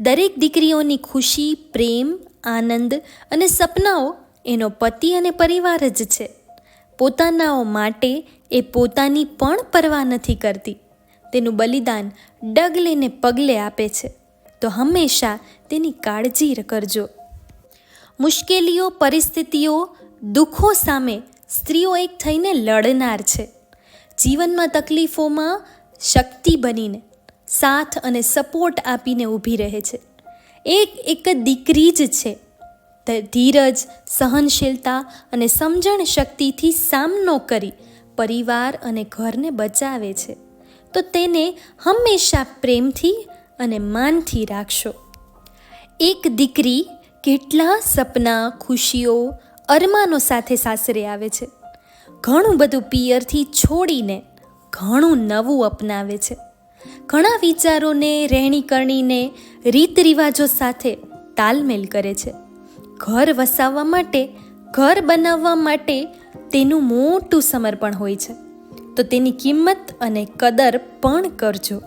દરેક દીકરીઓની ખુશી, પ્રેમ, આનંદ અને સપનાઓ એનો પતિ અને પરિવાર જ છે. પોતાનાઓ માટે એ પોતાની પણ પરવા નથી કરતી. તેનું બલિદાન ડગલે ને પગલે આપે છે. તો હંમેશા તેની કાળજી કરજો. મુશ્કેલીઓ, પરિસ્થિતિઓ, દુઃખો સામે સ્ત્રીઓ એક થઈને લડનાર છે. જીવનમાં તકલીફોમાં શક્તિ બનીને સાથ અને સપોર્ટ આપીને ઊભી રહે છે. એક એક દીકરી જ છે. ધીરજ, સહનશીલતા અને સમજણ શક્તિથી સામનો કરી પરિવાર અને ઘરને બચાવે છે. તો તેને હંમેશા પ્રેમથી અને માનથી રાખશો. એક દીકરી કેટલા સપના, ખુશીઓ, અરમાનો સાથે સાસરે આવે છે. ઘણું બધું પિયરથી છોડીને ઘણું નવું અપનાવે છે. ઘણા વિચારોને રહેણી કરણીને રીત રિવાજો સાથે તાલમેલ કરે છે. ઘર વસાવવા માટે, ઘર બનાવવા માટે તેનું મોટું સમર્પણ હોય છે. તો તેની કિંમત અને કદર પણ કરજો.